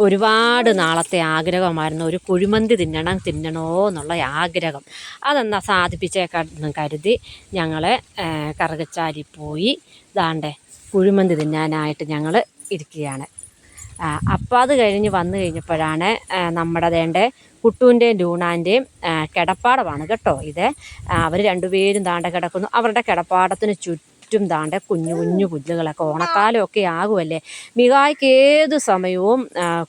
ഒരുപാട് നാളത്തെ ആഗ്രഹമായിരുന്നു. ഒരു കുഴിമന്തി തിന്നണം തിന്നണോ എന്നുള്ള ആഗ്രഹം. അതെന്നാ സാധിപ്പിച്ചേക്കാന്ന് കരുതി ഞങ്ങൾ കറുകച്ചാരി പോയി ദാണ്ടേ കുഴിമന്തി തിന്നാനായിട്ട് ഞങ്ങൾ ഇരിക്കുകയാണ്. അപ്പം അത് കഴിഞ്ഞ് വന്നു കഴിഞ്ഞപ്പോഴാണ് നമ്മുടെ വേണ്ട കുട്ടുവിന്റെയും ലൂണാന്റെയും കിടപ്പാടമാണ് കേട്ടോ ഇത്. അവർ രണ്ടുപേരും താണ്ട കിടക്കുന്നു. അവരുടെ കിടപ്പാടത്തിന് ചുറ്റും ദാണ്ട കുഞ്ഞു കുഞ്ഞു പുല്ലുകളൊക്കെ ഓണക്കാലമൊക്കെ ആകുമല്ലേ മികായ്ക്ക് ഏത് സമയവും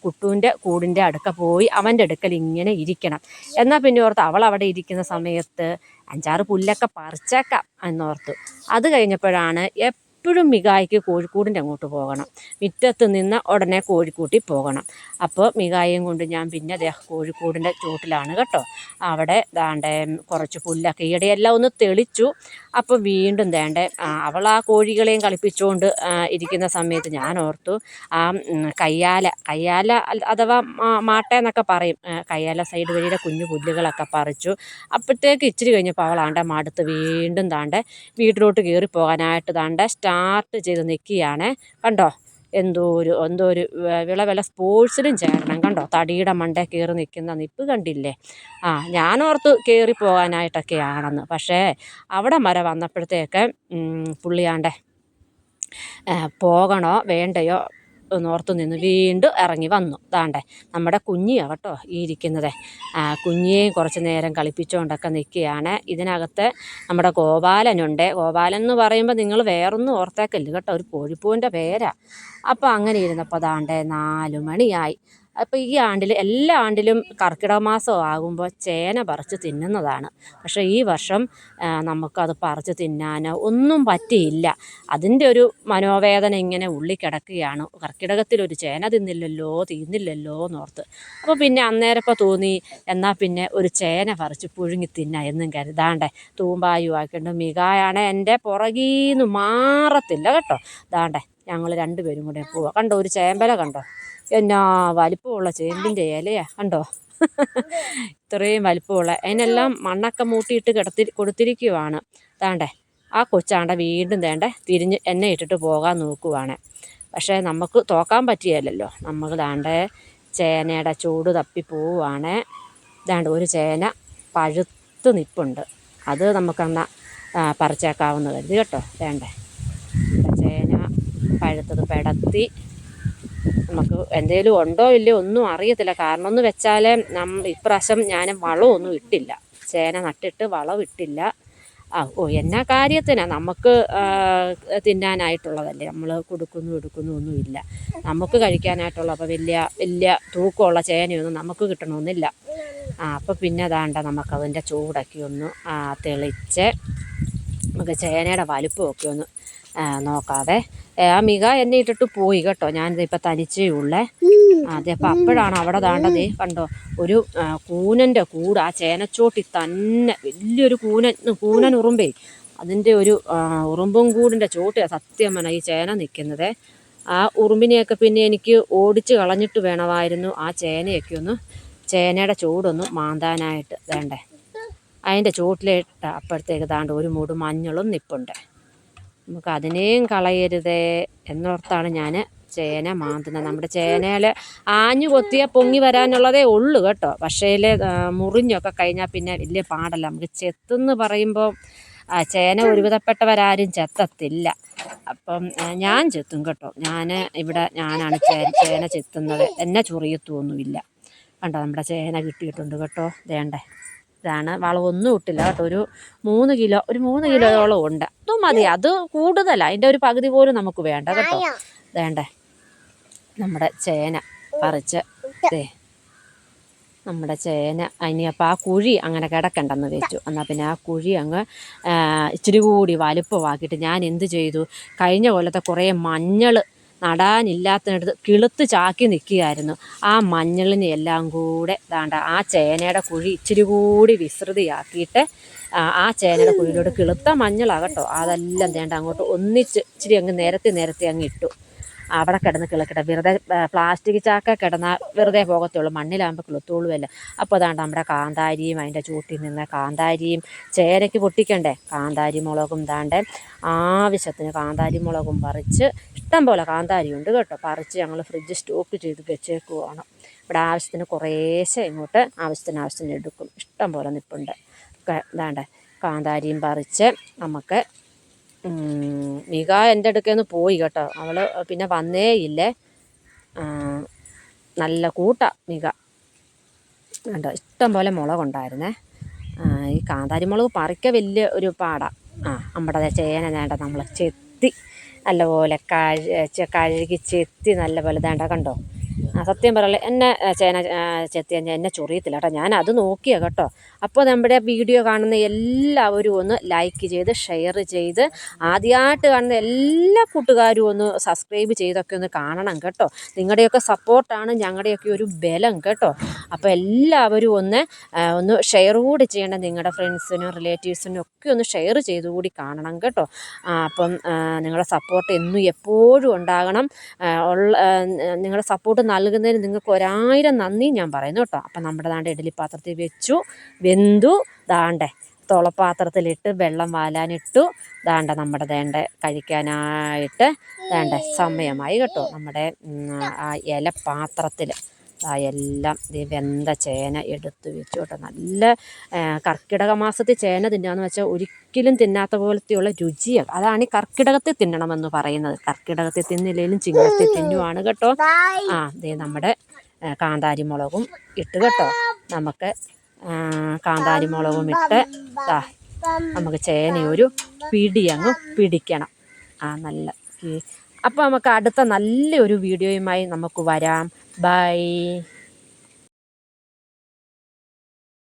കുട്ടുവിന്റെ കൂടിന്റെ അടുക്ക പോയി അവന്റെ അടുക്കൽ ഇങ്ങനെ ഇരിക്കണം. എന്നാൽ പിന്നെ ഓർത്ത് അവൾ അവിടെ ഇരിക്കുന്ന സമയത്ത് അഞ്ചാറ് പുല്ലൊക്കെ പറിച്ചേക്കാം എന്നോർത്തു. അത് കഴിഞ്ഞപ്പോഴാണ് എപ്പോഴും മികായ്ക്ക് കോഴിക്കൂടിന്റെ അങ്ങോട്ട് പോകണം. മുറ്റത്ത് നിന്ന് ഉടനെ കോഴിക്കൂട്ടി പോകണം. അപ്പോൾ മികായും കൊണ്ട് ഞാൻ പിന്നെ ദേ കോഴിക്കൂടിന്റെ ചൂട്ടിലാണ് കേട്ടോ. അവിടെ ദാണ്ടെ കുറച്ച് പുല്ലൊക്കെ ഈടെയെല്ലാം ഒന്ന് തെളിച്ചു. അപ്പോൾ വീണ്ടും ദേണ്ടേ അവൾ ആ കോഴികളെയും കളിപ്പിച്ചുകൊണ്ട് ഇരിക്കുന്ന സമയത്ത് ഞാൻ ഓർത്തു ആ കയ്യാല കയ്യാല അഥവാ മാട്ട എന്നൊക്കെ പറയും. കയ്യാല സൈഡ് വഴിയുടെ കുഞ്ഞു പുല്ലുകളൊക്കെ പറിച്ചു. അപ്പോഴത്തേക്ക് ഇച്ചിരി കഴിഞ്ഞപ്പോൾ അവൾ ആണ്ടെ മടുത്ത് വീണ്ടും താണ്ടെ വീട്ടിലോട്ട് കയറി പോകാനായിട്ട് താണ്ടെ സ്റ്റാർട്ട് ചെയ്ത് നിൽക്കുകയാണ്. കണ്ടോ? എന്തോ ഒരു എന്തോ ഒരു വ- വിള വിള സ്പോർട്സിലും ചേരണം. കണ്ടോ? തടിയുടെ മണ്ടേ കയറി നിൽക്കുന്ന നിപ്പ് കണ്ടില്ലേ? ആ ഞാനോർത്ത് കയറി പോകാനായിട്ടൊക്കെയാണെന്ന്. പക്ഷേ അവിടെ വരെ വന്നപ്പോഴത്തേക്ക് പുള്ളിയാണ്ടെ പോകണോ വേണ്ടയോ എന്നോർത്ത് നിന്ന് വീണ്ടും ഇറങ്ങി വന്നു. ദാണ്ടേ നമ്മുടെ കുഞ്ഞിയാണ് കേട്ടോ ഈ ഇരിക്കുന്നത്. കുഞ്ഞിയെയും കുറച്ച് നേരം കളിപ്പിച്ചുകൊണ്ടൊക്കെ നിൽക്കുകയാണ്. ഇതിനകത്ത് നമ്മുടെ ഗോപാലനുണ്ട്. ഗോപാലൻ എന്ന് പറയുമ്പോൾ നിങ്ങൾ വേറൊന്നും ഓർത്തേക്കല്ലേ കേട്ടോ. ഒരു കോഴിപ്പൂവിന്റെ പേരാ. അപ്പോൾ അങ്ങനെ ഇരുന്നപ്പോൾ ദാണ്ടേ നാല് മണിയായി. അപ്പോൾ ഈ ആണ്ടിൽ എല്ലാ ആണ്ടിലും കർക്കിടക മാസം ആകുമ്പോൾ ചേന പറിച്ച് തിന്നുന്നതാണ്. പക്ഷേ ഈ വർഷം നമുക്കത് പറിച്ച് തിന്നാനോ ഒന്നും പറ്റിയില്ല. അതിന്റെ ഒരു മനോവേദന ഇങ്ങനെ ഉള്ളി കിടക്കുകയാണ് കർക്കിടകത്തിലൊരു ചേന തിന്നില്ലല്ലോ തിന്നില്ലല്ലോ എന്നോർത്ത്. അപ്പോൾ പിന്നെ അന്നേരപ്പോൾ തോന്നി എന്നാൽ പിന്നെ ഒരു ചേന പറിച്ച് പുഴുങ്ങി തിന്നാം എന്നും കരുതാണ്ടേ തൂമ്പായു ആക്കിണ്ട് മികായാണ് എന്റെ പുറകീന്ന് മാറത്തില്ല കേട്ടോ. ദാണ്ടേ ഞങ്ങൾ രണ്ടുപേരും കൂടെ പോവാം. കണ്ടോ ഒരു ചേമ്പല കണ്ടോ? എന്നാ വലിപ്പമുള്ള ചേമ്പിന്റെ ഇലയാ കണ്ടോ? ഇത്രയും വലിപ്പമുള്ള അതിനെല്ലാം മണ്ണൊക്കെ മൂട്ടിയിട്ട് കിടത്തി കൊടുത്തിരിക്കുവാണ്. താണ്ടേ ആ കൊച്ചാണ്ട വീണ്ടും തേണ്ടേ തിരിഞ്ഞ് എന്നെ ഇട്ടിട്ട് പോകാൻ നോക്കുവാണ്. പക്ഷേ നമുക്ക് തോക്കാൻ പറ്റിയല്ലോ നമുക്ക് താണ്ടേ ചേനയുടെ ചൂട് തപ്പി പോവുകയാണ് ഇതാണ്ട് ഒരു ചേന പഴുത്ത് നിപ്പുണ്ട്. അത് നമുക്കെന്നാൽ പറിച്ചേക്കാവുന്ന കേട്ടോ വേണ്ടേ പഴുത്തത് പെടത്തി. നമുക്ക് എന്തെങ്കിലും ഉണ്ടോ ഇല്ലയോ ഒന്നും അറിയത്തില്ല. കാരണം എന്ന് വെച്ചാൽ നം ഇപ്രാവശ്യം ഞാൻ വളമൊന്നും ഇട്ടില്ല. ചേന നട്ടിട്ട് വളം ഇട്ടില്ല. ആ ഓ എന്നാ കാര്യത്തിനാണ് നമുക്ക് തിന്നാനായിട്ടുള്ളതല്ലേ? നമ്മൾ കൊടുക്കുന്നു എടുക്കുന്നു ഒന്നുമില്ല നമുക്ക് കഴിക്കാനായിട്ടുള്ള അപ്പോൾ വലിയ വലിയ തൂക്കമുള്ള ചേനയൊന്നും നമുക്ക് കിട്ടണമെന്നില്ല ആ അപ്പോൾ പിന്നെ അതാണ്ട നമുക്കതിന്റെ ചൂടൊക്കെ ഒന്ന് തെളിച്ച് നമുക്ക് ചേനയുടെ വലിപ്പമൊക്കെ ഒന്ന് നോക്കാവേ. അമിക ആ മിക എന്നെ ഇട്ടിട്ട് പോയി കേട്ടോ. ഞാൻ ഇപ്പം തനിച്ചേ ഉള്ളേ. അതെ അപ്പം അപ്പോഴാണ് അവിടെ താണ്ടത് കണ്ടോ ഒരു കൂനന്റെ കൂനന്റെ കൂട് ആ ചേനച്ചോട്ടി തന്നെ വലിയൊരു കൂനൻ കൂനൻ ഉറുമ്പേ. അതിന്റെ ഒരു ഉറുമ്പും കൂടിന്റെ ചോട്ടിയാണ് സത്യം പറഞ്ഞാൽ ഈ ചേന നിൽക്കുന്നത് ആ ഉറുമ്പിനെയൊക്കെ പിന്നെ എനിക്ക് ഓടിച്ച് കളഞ്ഞിട്ട് വേണമായിരുന്നു ആ ചേനയൊക്കെ ഒന്ന് ചേനയുടെ ചൂടൊന്ന് മാന്താനായിട്ട്. വേണ്ടേ അതിന്റെ ചൂട്ടിലിട്ട അപ്പോഴത്തേക്ക് താണ്ട് ഒരു മൂട് മഞ്ഞളും നിപ്പുണ്ട്. നമുക്ക് അതിനെയും കളയരുതേ എന്നോർത്താണ് ഞാൻ ചേന മാന്തുന്നത്. നമ്മുടെ ചേനയിൽ ആഞ്ഞു കൊത്തിയാൽ പൊങ്ങി വരാനുള്ളതേ ഉള്ളൂ കേട്ടോ. പക്ഷേ മുറിഞ്ഞൊക്കെ കഴിഞ്ഞാൽ പിന്നെ വലിയ പാടല്ല. നമുക്ക് ചെത്തെന്ന് പറയുമ്പോൾ ചേന ഒരുവിധപ്പെട്ടവരാരും ചെത്തത്തില്ല. അപ്പം ഞാൻ ചെത്തും കേട്ടോ. ഞാൻ ഇവിടെ ഞാനാണ് ചേന ചെത്തുന്നത്. എന്നെ ചൊറിയത്തൊന്നുമില്ല. കണ്ടോ? നമ്മുടെ ചേന കിട്ടിയിട്ടുണ്ട് കേട്ടോ. വേണ്ടേ ഇതാണ് വളമൊന്നും ഇട്ടില്ല കേട്ടോ. ഒരു മൂന്ന് കിലോ ഒരു മൂന്ന് കിലോയോളം ഉണ്ട്. അതും മതി. അത് കൂടുതലാണ് അതിന്റെ ഒരു പകുതി പോലും നമുക്ക് വേണ്ട കേട്ടോ. വേണ്ടേ? നമ്മുടെ ചേന പറിച്ച് നമ്മുടെ ചേന ഇനിയപ്പോൾ ആ കുഴി അങ്ങനെ കിടക്കണ്ടെന്ന് വെച്ചു. എന്നാൽ പിന്നെ ആ കുഴി അങ്ങ് ഇച്ചിരി കൂടി വലുപ്പമാക്കിയിട്ട് ഞാൻ എന്ത് ചെയ്തു? കഴിഞ്ഞ കൊല്ലത്തെ കുറേ മഞ്ഞൾ നടാനില്ലാത്തിനടുത്ത് കിളുത്ത് ചാക്കി നിൽക്കുകയായിരുന്നു. ആ മഞ്ഞളിനെ എല്ലാം കൂടെ ദാണ്ട ആ ചേനയുടെ കുഴി ഇച്ചിരി കൂടി വിസ്തൃതിയാക്കിയിട്ട് ആ ചേനയുടെ കുഴിയിലോട്ട് കിളുത്ത മഞ്ഞളാണ് കേട്ടോ. അതെല്ലാം തേണ്ട അങ്ങോട്ട് ഒന്നിച്ച് ഇച്ചിരി അങ്ങ് നിരത്തി നിരത്തി അങ്ങ് ഇട്ടു. അവിടെ കിടന്ന് കിളക്കട്ടെ. വെറുതെ പ്ലാസ്റ്റിക് ചാക്ക കിടന്നാൽ വെറുതെ പോകത്തുള്ളൂ. മണ്ണിലാകുമ്പോൾ കിളുത്തോളുമല്ല അപ്പോൾ അതാണ്ട് നമ്മുടെ കാന്താരിയും അതിന്റെ ചൂട്ടിൽ നിന്ന് കാന്താരിയും ചേരയ്ക്ക് പൊട്ടിക്കണ്ടേ? കാന്താരി മുളകും താണ്ട് ആവശ്യത്തിന് കാന്താരി മുളകും പറിച്ച് ഇഷ്ടം പോലെ കാന്താരി ഉണ്ട് കേട്ടോ. പറിച്ച് ഞങ്ങൾ ഫ്രിഡ്ജ് സ്റ്റോക്ക് ചെയ്ത് വെച്ചേക്കുവാണ്. ഇവിടെ ആവശ്യത്തിന് കുറേശ്ശെ ഇങ്ങോട്ട് ആവശ്യത്തിന് ആവശ്യത്തിന് എടുക്കും. ഇഷ്ടം പോലെ നിൽപ്പുണ്ട് ഇതാണ്ട് കാന്താരിയും പറിച്ച് നമുക്ക് മിക എന്റെ അടുക്കൽ പോയി കേട്ടോ. അവൾ പിന്നെ വന്നേ ഇല്ലേ. നല്ല കൂട്ട മിക. കണ്ടോ ഇഷ്ടം പോലെ മുളകുണ്ടായിരുന്നേ ഈ കാന്താരി മുളക് പറിക്ക വലിയ ഒരു പാടാണ് ആ നമ്മുടെ ചേന വേണ്ട നമ്മൾ ചെത്തി. നല്ലപോലെ കഴ കഴുകി ചെത്തി നല്ലപോലെ വേണ്ട കണ്ടോ. സത്യം പറയല്ലേ. എന്നെ ചേന ചെത്തി കഴിഞ്ഞാൽ എന്നെ ചൊറിയത്തില്ല കേട്ടോ. ഞാൻ അത് നോക്കിയ കേട്ടോ. അപ്പോൾ നമ്മുടെ വീഡിയോ കാണുന്ന എല്ലാവരും ഒന്ന് ലൈക്ക് ചെയ്ത് ഷെയർ ചെയ്ത് ആദ്യമായിട്ട് കാണുന്ന എല്ലാ കൂട്ടുകാരും ഒന്ന് സബ്സ്ക്രൈബ് ചെയ്തൊക്കെ ഒന്ന് കാണണം കേട്ടോ. നിങ്ങളുടെയൊക്കെ സപ്പോർട്ടാണ് ഞങ്ങളുടെയൊക്കെ ഒരു ബലം കേട്ടോ. അപ്പോൾ എല്ലാവരും ഒന്ന് ഒന്ന് ഷെയർ കൂടി ചെയ്യണം നിങ്ങളുടെ ഫ്രണ്ട്സിനും റിലേറ്റീവ്സിനും ഒക്കെ ഒന്ന് ഷെയർ ചെയ്ത് കൂടി കാണണം കേട്ടോ. അപ്പം നിങ്ങളുടെ സപ്പോർട്ട് എന്നും എപ്പോഴും ഉണ്ടാകണം. ഉള്ള നിങ്ങളുടെ സപ്പോർട്ട് നൽകുന്നതിന് നിങ്ങൾക്ക് ഒരായിരം നന്ദി ഞാൻ പറയുന്നു കേട്ടോ. അപ്പം നമ്മുടെ ദാണ്ട ഇഡലി പാത്രത്തിൽ വെച്ചു വെന്തു ദാണ്ടേ തുളപ്പാത്രത്തിലിട്ട് വെള്ളം വാലാനിട്ടു ദാണ്ട നമ്മുടെ ദേണ്ട കഴിക്കാനായിട്ട് ദാണ്ട സമയമായി കേട്ടോ. നമ്മുടെ ആ ഇല പാത്രത്തിൽ എല്ലാം ദേ വെന്ത ചേന എടുത്ത് വെച്ചു കേട്ടോ നല്ല കർക്കിടക മാസത്തിൽ ചേന തിന്നാന്ന് വെച്ചാൽ ഒരിക്കലും തിന്നാത്ത പോലത്തെയുള്ള രുചിയാണ് അതാണ് ഈ കർക്കിടകത്തിൽ തിന്നണമെന്ന് പറയുന്നത്. കർക്കിടകത്തിൽ തിന്നില്ലെങ്കിലും ചിങ്ങത്തിൽ തിന്നുവാണ് കേട്ടോ. ആ ദേ നമ്മുടെ കാന്താരി മുളകും ഇട്ട് കേട്ടോ. നമുക്ക് കാന്താരി മുളകും ഇട്ട് നമുക്ക് ചേനയൊരു പിടി അങ്ങ് പിടിക്കണം. ആ നല്ല അപ്പോൾ നമുക്ക് അടുത്ത നല്ലൊരു വീഡിയോയുമായി നമുക്ക് വരാം. ബൈ